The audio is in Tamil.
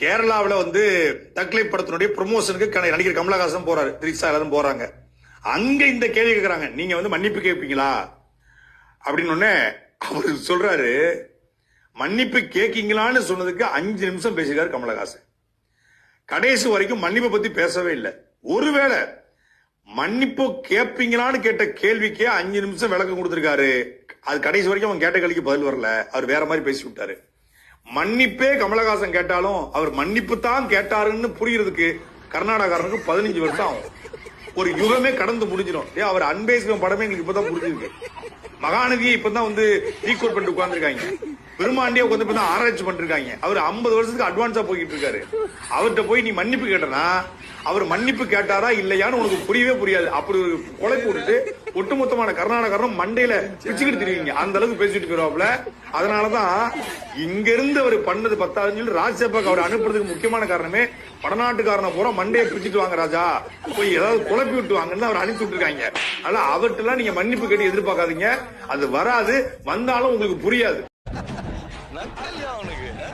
கேரளாவில் வந்து தக்லை படத்தினுடைய ப்ரொமோஷனுக்கு க- நடிகர் கமலஹாசன் போறாரு. திரிஷா எல்லாரும் போறாங்க. அங்க இந்த கேள்வி கேக்குறாங்க. நீங்க வந்து மன்னிப்பு கேட்பீங்களா? அப்படின்னு அவர் சொல்றாரு மன்னிப்பு கேட்கீங்களான்னு சொன்னதுக்கு அஞ்சு நிமிஷம் பேசியிருக்காரு கமலஹாசன். கடைசி வரைக்கும் மன்னிப்பை பத்தி பேசவே இல்லை. ஒருவேளை மன்னிப்பு கேட்பீங்களான்னு கேட்ட கேள்விக்கே அஞ்சு நிமிஷம் விளக்கம் கொடுத்திருக்காரு. அது கடைசி வரைக்கும் அவன் கேட்ட கேள்விக்கு பதில் வரல. அவர் வேற மாதிரி பேசி விட்டாரு மன்னிப்பே கமலஹாசன் கேட்டாலும் அவர் மன்னிப்பு தான் கேட்டாருன்னு புரியறதுக்கு கர்நாடகாரனுக்கு பதினஞ்சு வருஷம் ஆகும். ஒரு யுகமே கடந்து முடிஞ்சிடும். ஏன் அவர் அன்பேசிவம் படமே எங்களுக்கு இப்பதான் புரிஞ்சிருக்கு. மகாநதியை இப்பதான் வந்து ஈக்குவல் பண்ணிட்டு உட்கார்ந்துருக்காங்க. பெருமாண்டியா உட்காந்து இப்பதான் ஆராய்ச்சி பண்ணிருக்காங்க அவர் 50 வருஷத்துக்கு அட்வான்ஸா போய்கிட்டு இருக்காரு. அவர்கிட்ட போய் நீ மன்னிப்பு கேட்டனா? அவர் மன்னிப்பு கேட்டாரா இல்லையான்னு உனக்கு புரியவே புரியாது. அப்படி ஒரு கொலை போட்டுட்டு ஒட்டுமொத்தமான கர்நாடகாரம் மண்டையில பிச்சுக்கிட்டு தெரியுங்க அந்த அளவுக்கு பேசிட்டு போயிருவாப்ல அதனாலதான் இங்க இருந்து அவர் பண்ணது பத்தாதுன்னு சொல்லி ராஜ்யசபாக்கு அவர் அனுப்புறதுக்கு முக்கியமான காரணமே வடநாட்டுக்காரனை பூரா மண்டையை பிடிச்சிட்டு வாங்க ராஜா. போய் ஏதாவது குழப்பி விட்டு வாங்கன்னு அவர் அனுப்பி விட்டுருக்காங்க. அதனால அவர்கிட்ட நீங்க மன்னிப்பு கேட்டு எதிர்பார்க்காதீங்க. அது வராது. வந்தாலும் உங்களுக்கு புரியாது.